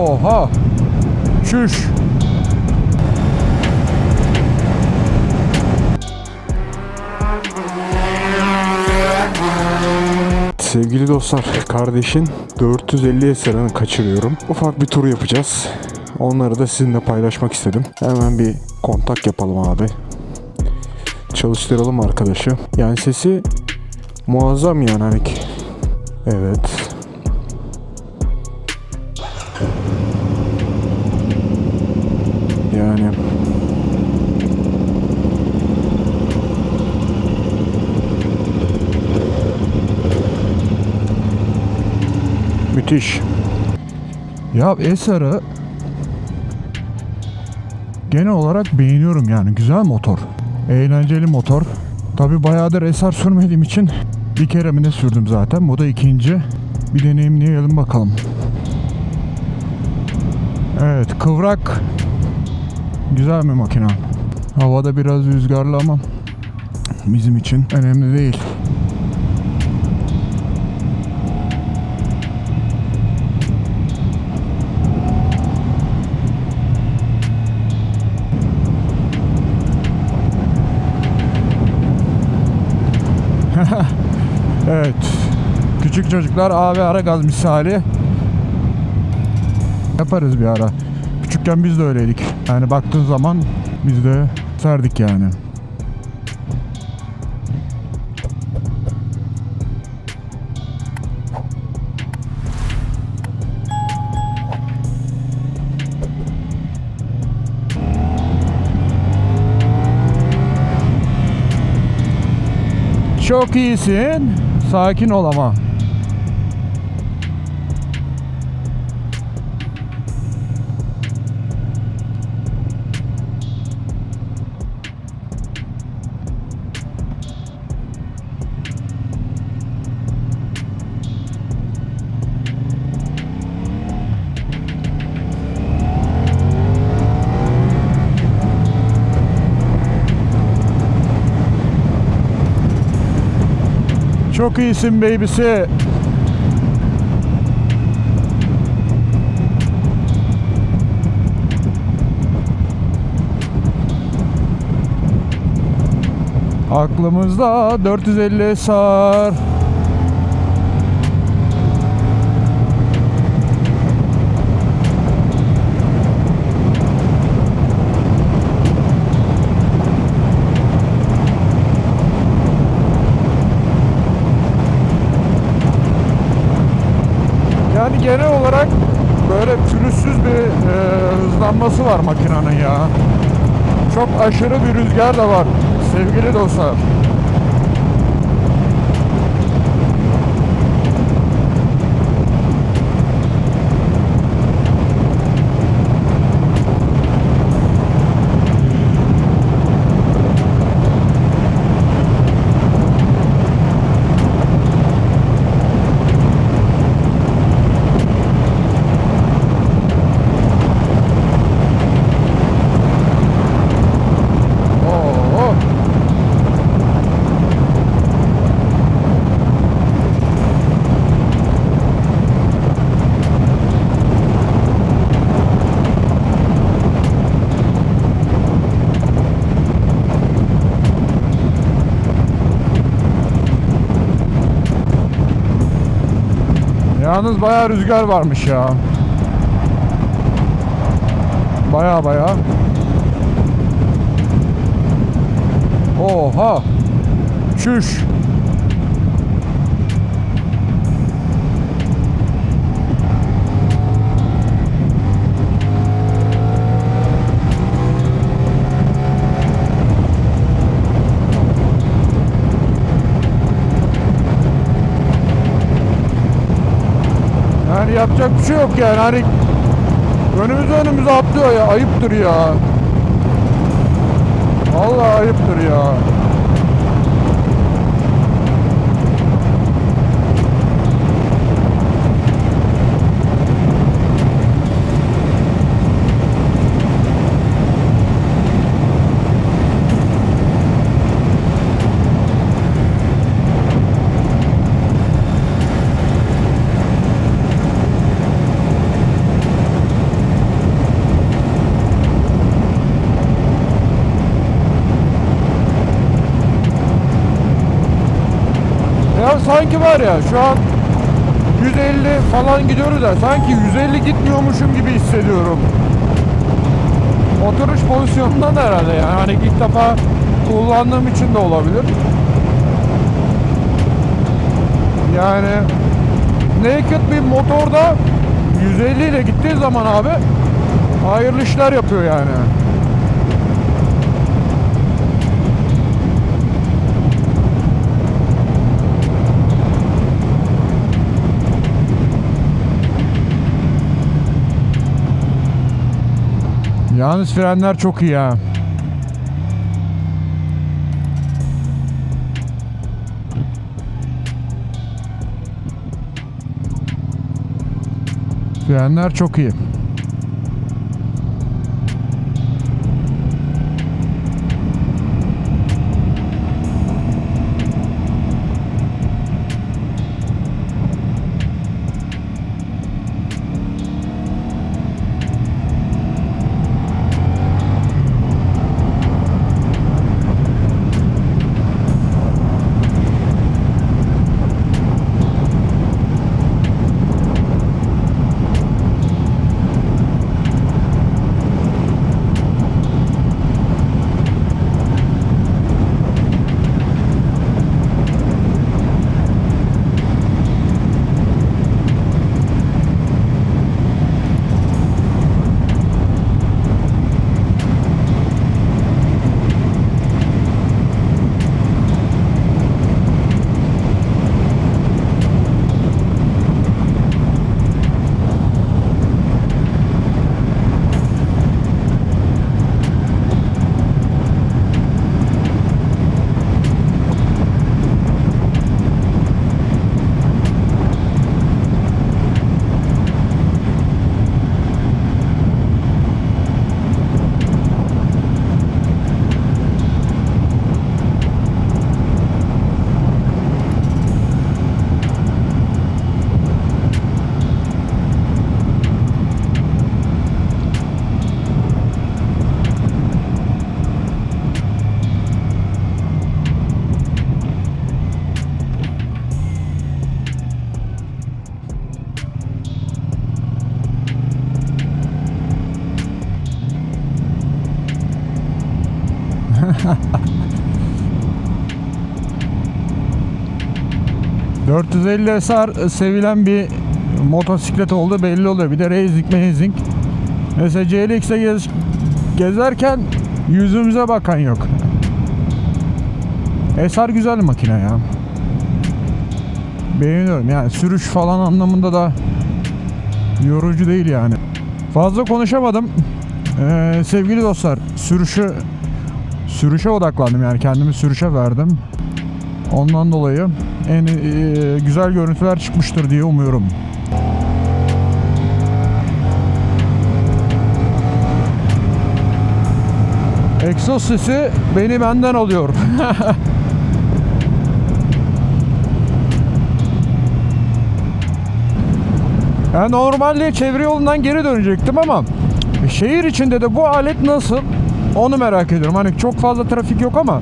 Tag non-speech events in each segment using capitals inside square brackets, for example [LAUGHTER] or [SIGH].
Oha. Çüş. Sevgili dostlar, kardeşin 450 eserini kaçırıyorum. Ufak bir tur yapacağız. Onları da sizinle paylaşmak istedim. Hemen bir kontak yapalım abi. Çalıştıralım arkadaşı. Yani sesi muazzam yani hani. Evet. Müthiş. Ya Eser'ı genel olarak beğeniyorum yani güzel motor. Eğlenceli motor. Tabi bayağıdır Eser sürmediğim için bir kere mi ne sürdüm zaten. Bu da ikinci. Bir deneyimleyelim bakalım. Evet kıvrak. Güzel bir makina. Havada biraz rüzgarlı ama bizim için önemli değil. [LAUGHS] Evet. Küçük çocuklar A ve ara gaz misali. Yaparız bir ara. Küçükken biz de öyleydik. Yani baktığın zaman biz de serdik yani. Çok iyisin. Sakin ol ama. Çok iyisin babysi. Aklımızda 450 sar. Yani genel olarak böyle pürüzsüz bir e, hızlanması var makinenin ya. Çok aşırı bir rüzgar da var sevgili dostlar. Yalnız bayağı rüzgar varmış ya. Baya baya. Oha. Çüş. Yapacak bir şey yok yani hani önümüze önümüze atlıyor ya ayıptır ya. Vallahi ayıptır ya. Var ya şu an 150 falan gidiyoruz da sanki 150 gitmiyormuşum gibi hissediyorum. Oturuş pozisyonundan herhalde yani hani ilk defa kullandığım için de olabilir. Yani naked bir motorda 150 ile gittiği zaman abi hayırlı işler yapıyor yani. Yalnız frenler çok iyi ha. Frenler çok iyi. ...450 SR sevilen bir motosiklet oldu belli oluyor. Bir de racing racing. Mesela CLX'e gez, gezerken yüzümüze bakan yok. SR güzel makine ya. Beğeniyorum yani sürüş falan anlamında da yorucu değil yani. Fazla konuşamadım. Ee, sevgili dostlar sürüşü sürüşe odaklandım yani kendimi sürüşe verdim. Ondan dolayı en e, güzel görüntüler çıkmıştır diye umuyorum. Egzoz sesi beni benden alıyor. [LAUGHS] yani normalde çevre yolundan geri dönecektim ama şehir içinde de bu alet nasıl onu merak ediyorum. Hani çok fazla trafik yok ama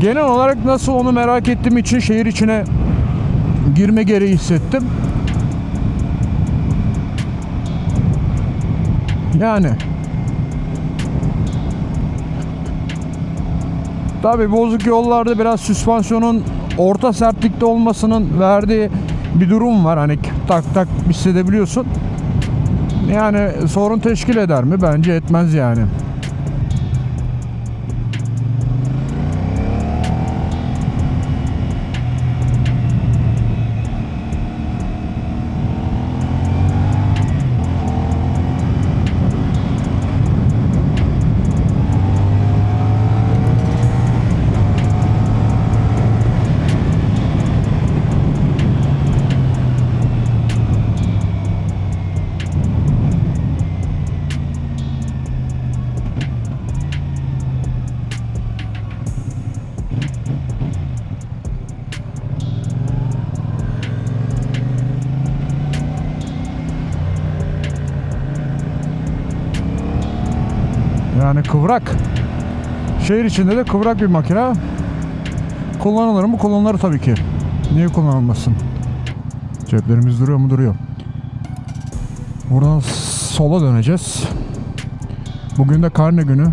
genel olarak nasıl onu merak ettiğim için şehir içine girme gereği hissettim. Yani Tabi bozuk yollarda biraz süspansiyonun orta sertlikte olmasının verdiği bir durum var. Hani tak tak hissedebiliyorsun. Yani sorun teşkil eder mi? Bence etmez yani. Yani kıvrak. Şehir içinde de kıvrak bir makine. Kullanılır mı? Kullanılır tabii ki. Niye kullanılmasın? Ceplerimiz duruyor mu? Duruyor. Buradan sola döneceğiz. Bugün de karne günü.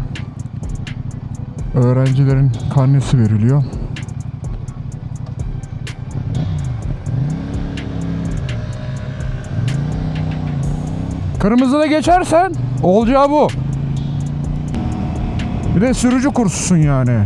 Öğrencilerin karnesi veriliyor. Kırmızıda geçersen olacağı bu. Bir de sürücü kursusun yani.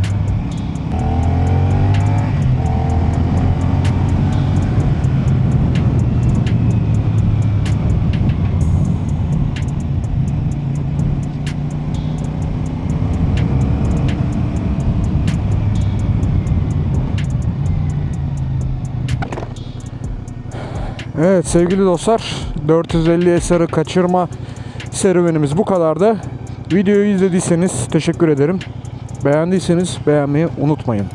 Evet sevgili dostlar 450 eseri kaçırma serüvenimiz bu kadardı. Videoyu izlediyseniz teşekkür ederim. Beğendiyseniz beğenmeyi unutmayın.